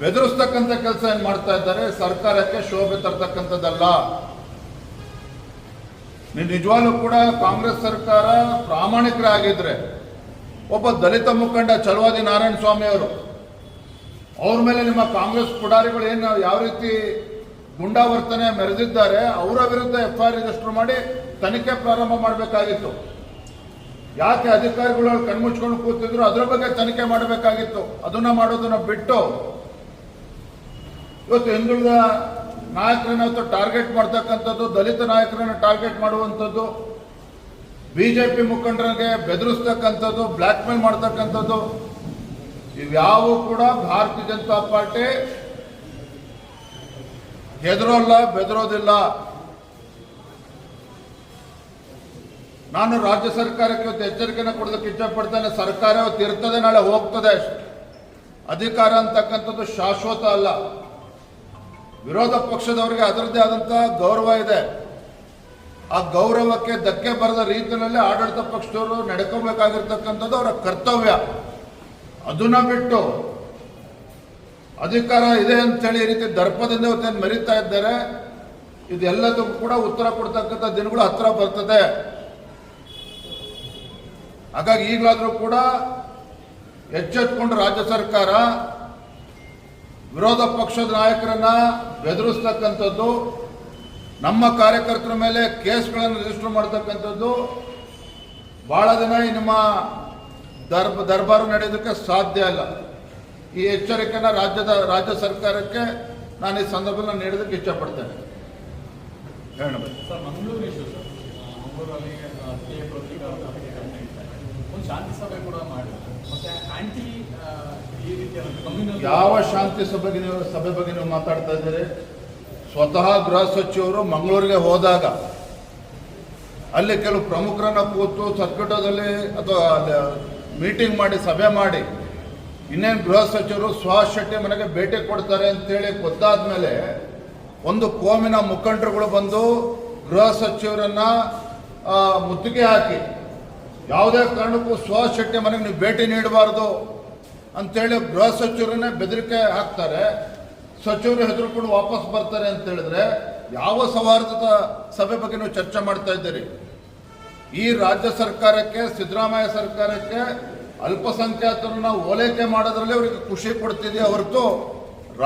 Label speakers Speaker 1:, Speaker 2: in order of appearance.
Speaker 1: ಬೆದರಿಸ್ತಕ್ಕಂಥ ಕೆಲಸ ಏನ್ ಮಾಡ್ತಾ ಇದ್ದಾರೆ? ಸರ್ಕಾರಕ್ಕೆ ಶೋಭೆ ತರ್ತಕ್ಕಂಥದ್ದಲ್ಲ. ನಿಜವಾಗ್ಲೂ ಕೂಡ ಕಾಂಗ್ರೆಸ್ ಸರ್ಕಾರ ಪ್ರಾಮಾಣಿಕರಾಗಿದ್ರೆ ಒಬ್ಬ ದಲಿತ ಮುಖಂಡ ಚಲವಾದಿ ನಾರಾಯಣ ಸ್ವಾಮಿ ಅವರು, ಅವ್ರ ಮೇಲೆ ನಿಮ್ಮ ಕಾಂಗ್ರೆಸ್ ಪುಡಾರಿಗಳು ಏನು ಯಾವ ರೀತಿ ಗುಂಡಾವರ್ತನೆ ಮೆರೆದಿದ್ದಾರೆ, ಅವರ ವಿರುದ್ಧ ಎಫ್ ಆರ್ ರಿಜಿಸ್ಟರ್ ಮಾಡಿ ತನಿಖೆ ಪ್ರಾರಂಭ ಮಾಡಬೇಕಾಗಿತ್ತು. ಯಾಕೆ ಅಧಿಕಾರಿಗಳು ಕಣ್ಮುಚ್ಕೊಂಡು ಕೂತಿದ್ರು? ಅದ್ರ ಬಗ್ಗೆ ತನಿಖೆ ಮಾಡಬೇಕಾಗಿತ್ತು. ಅದನ್ನ ಮಾಡೋದನ್ನ ಬಿಟ್ಟು ಇವತ್ತು ಹಿಂದುಳಿದ ನಾಯಕರನ್ನ ಟಾರ್ಗೆಟ್ ಮಾಡ್ತಕ್ಕಂಥದ್ದು, ದಲಿತ ನಾಯಕರನ್ನ ಟಾರ್ಗೆಟ್ ಮಾಡುವಂಥದ್ದು, ಬಿಜೆಪಿ ಮುಖಂಡರಿಗೆ ಬೆದರಿಸ್ತಕ್ಕಂಥದ್ದು ಬ್ಲ್ಯಾಕ್ ಮೇಲ್ ಮಾಡ್ತಕ್ಕಂಥದ್ದು, ಇವ್ಯಾವು ಕೂಡ ಭಾರತೀಯ ಜನತಾ ಪಾರ್ಟಿ ಹೆದರೋಲ್ಲ, ಬೆದರೋದಿಲ್ಲ. ನಾನು ರಾಜ್ಯ ಸರ್ಕಾರಕ್ಕೆ ಇವತ್ತು ಎಚ್ಚರಿಕೆಯನ್ನು ಕೊಡೋದಕ್ಕೆ ಇಷ್ಟಪಡ್ತೇನೆ ಸರ್ಕಾರ ಇವತ್ತು ಇರ್ತದೆ, ನಾಳೆ ಹೋಗ್ತದೆ. ಅಧಿಕಾರ ಅಂತಕ್ಕಂಥದ್ದು ಶಾಶ್ವತ ಅಲ್ಲ. ವಿರೋಧ ಪಕ್ಷದವರಿಗೆ ಅದರದ್ದೇ ಆದಂತಹ ಗೌರವ ಇದೆ. ಆ ಗೌರವಕ್ಕೆ ಧಕ್ಕೆ ಬರದ ರೀತಿಯಲ್ಲಿ ಆಡಳಿತ ಪಕ್ಷದವರು ನಡ್ಕೋಬೇಕಾಗಿರ್ತಕ್ಕಂಥದ್ದು ಅವರ ಕರ್ತವ್ಯ. ಅದನ್ನ ಬಿಟ್ಟು ಅಧಿಕಾರ ಇದೆ ಅಂತೇಳಿ ಈ ರೀತಿ ದರ್ಪದಿಂದ ಇವತ್ತೇನು ಮರಿತಾ ಇದ್ದಾರೆ, ಇದೆಲ್ಲದಕ್ಕೂ ಕೂಡ ಉತ್ತರ ಕೊಡ್ತಕ್ಕಂಥ ದಿನಗಳು ಹತ್ರ ಬರ್ತದೆ. ಹಾಗಾಗಿ ಈಗಲಾದರೂ ಕೂಡ ಎಚ್ಚೆತ್ಕೊಂಡು ರಾಜ್ಯ ಸರ್ಕಾರ ವಿರೋಧ ಪಕ್ಷದ ನಾಯಕರನ್ನ ಬೆದರಿಸ್ತಕ್ಕಂಥದ್ದು ನಮ್ಮ ಕಾರ್ಯಕರ್ತರ ಮೇಲೆ ಕೇಸ್ಗಳನ್ನು ರಿಜಿಸ್ಟರ್ ಮಾಡ್ತಕ್ಕಂಥದ್ದು ಬಹಳ ದಿನ ಈ ನಿಮ್ಮ ದರ್ಬ ದರ್ಬಾರು ನಡೆಯೋದಕ್ಕೆ ಸಾಧ್ಯ ಇಲ್ಲ. ಈ ಎಚ್ಚರಿಕೆನ ರಾಜ್ಯದ ರಾಜ್ಯ ಸರ್ಕಾರಕ್ಕೆ ನಾನು ಈ ಸಂದರ್ಭದಲ್ಲಿ ನೀಡೋದಕ್ಕೆ ಇಷ್ಟಪಡ್ತೇನೆ. ಹೇಳಬೇಕು
Speaker 2: ಶಾಂತಿ ಸಭೆ ಕೂಡ ಮಾಡಿ ಮತ್ತೆ ಆಂಟಿ ಈ ರೀತಿಯ
Speaker 1: ಯಾವ ಶಾಂತಿ ಸಭೆಗೆ ನೀವು ಸಭೆ ಬಗ್ಗೆ ನೀವು ಮಾತಾಡ್ತಾ ಇದ್ದೀರಿ? ಸ್ವತಃ ಗೃಹ ಸಚಿವರು ಮಂಗಳೂರಿಗೆ ಹೋದಾಗ ಅಲ್ಲಿ ಕೆಲವು ಪ್ರಮುಖರನ್ನ ಕೂತು ಸರ್ಕಟದಲ್ಲಿ ಅಥವಾ ಮೀಟಿಂಗ್ ಮಾಡಿ, ಸಭೆ ಮಾಡಿ ಇನ್ನೇನು ಗೃಹ ಸಚಿವರು ಸುಹಾಸ್ ಮನೆಗೆ ಭೇಟಿ ಕೊಡ್ತಾರೆ ಅಂತೇಳಿ ಗೊತ್ತಾದ್ಮೇಲೆ ಒಂದು ಕೋಮಿನ ಮುಖಂಡರುಗಳು ಬಂದು ಗೃಹ ಸಚಿವರನ್ನ ಮುತ್ತಿಗೆ ಹಾಕಿ ಯಾವುದೇ ಕಾರಣಕ್ಕೂ ಶೆಟ್ಟಿ ಮನೆಗೆ ನೀವು ಭೇಟಿ ನೀಡಬಾರ್ದು ಅಂತೇಳಿ ಗೃಹ ಸಚಿವರನ್ನೇ ಬೆದರಿಕೆ ಹಾಕ್ತಾರೆ. ಸಚಿವರು ಹೆದರ್ಕೊಂಡು ವಾಪಸ್ ಬರ್ತಾರೆ ಅಂತ ಹೇಳಿದ್ರೆ ಯಾವ ಸೌಹಾರ್ದದ ಸಭೆ ಬಗ್ಗೆ ನೀವು ಚರ್ಚೆ ಮಾಡ್ತಾ ಇದ್ದೀರಿ? ಈ ರಾಜ್ಯ ಸರ್ಕಾರಕ್ಕೆ, ಸಿದ್ದರಾಮಯ್ಯ ಸರ್ಕಾರಕ್ಕೆ ಅಲ್ಪಸಂಖ್ಯಾತರನ್ನ ಓಲೈಕೆ ಮಾಡೋದ್ರಲ್ಲಿ ಅವರಿಗೆ ಖುಷಿ ಕೊಡ್ತಿದೆಯೇ ಹೊರತು